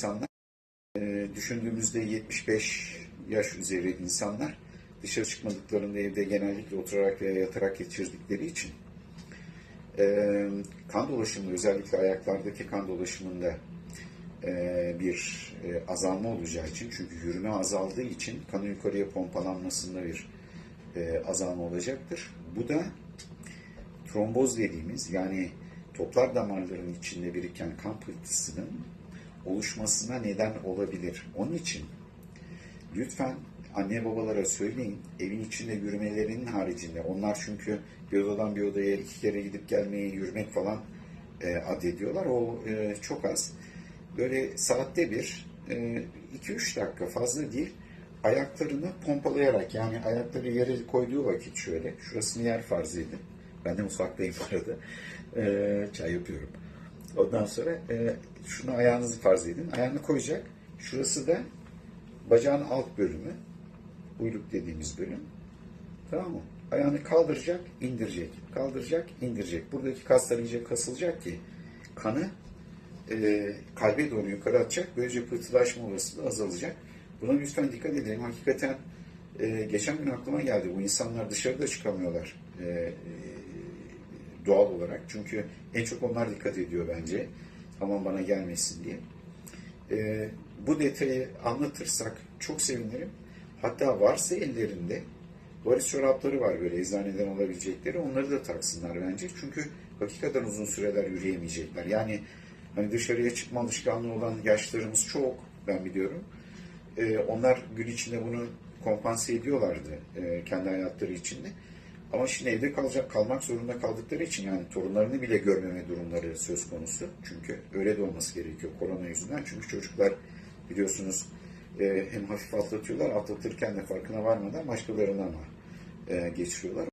insanlar e, düşündüğümüzde 75 yaş üzeri insanlar dışarı çıkmadıklarında evde genellikle oturarak veya yatarak geçirdikleri için e, kan dolaşımı özellikle ayaklardaki kan dolaşımında e, bir e, azalma olacağı için çünkü yürüme azaldığı için kanın yukarıya pompalanmasında bir e, azalma olacaktır. Bu da tromboz dediğimiz yani toplar damarların içinde biriken kan pıhtısının oluşmasına neden olabilir. Onun için lütfen anne babalara söyleyin evin içinde yürümelerinin haricinde onlar çünkü bir odadan bir odaya iki kere gidip gelmeyi yürümek falan e, addediyorlar. O e, çok az. Böyle saatte bir 2-3 dakika fazla değil ayaklarını pompalayarak yani ayakları yere koyduğu vakit şöyle şurasını yer farz edin. Ben de mutfaktayım bu arada. E, çay yapıyorum. Ondan sonra e, şunu ayağınızı farz edin. Ayağını koyacak. Şurası da bacağın alt bölümü. Uyluk dediğimiz bölüm. Tamam mı? Ayağını kaldıracak, indirecek. Kaldıracak, indirecek. Buradaki kaslar iyice kasılacak ki kanı e, kalbe doğru yukarı atacak. Böylece pıhtılaşma olasılığı azalacak. Buna lütfen dikkat edelim. Hakikaten e, geçen gün aklıma geldi. Bu insanlar dışarıda çıkamıyorlar. E, e, doğal olarak. Çünkü en çok onlar dikkat ediyor bence. Aman bana gelmesin diye. E, bu detayı anlatırsak çok sevinirim. Hatta varsa ellerinde varis çorapları var böyle eczaneden alabilecekleri. Onları da taksınlar bence. Çünkü hakikaten uzun süreler yürüyemeyecekler. Yani hani dışarıya çıkma alışkanlığı olan yaşlarımız çok ben biliyorum. E, onlar gün içinde bunu kompanse ediyorlardı e, kendi hayatları içinde. Ama şimdi evde kalacak, kalmak zorunda kaldıkları için yani torunlarını bile görmeme durumları söz konusu. Çünkü öyle de olması gerekiyor korona yüzünden. Çünkü çocuklar biliyorsunuz e, hem hafif atlatıyorlar, atlatırken de farkına varmadan başkalarına ama e, geçiriyorlar.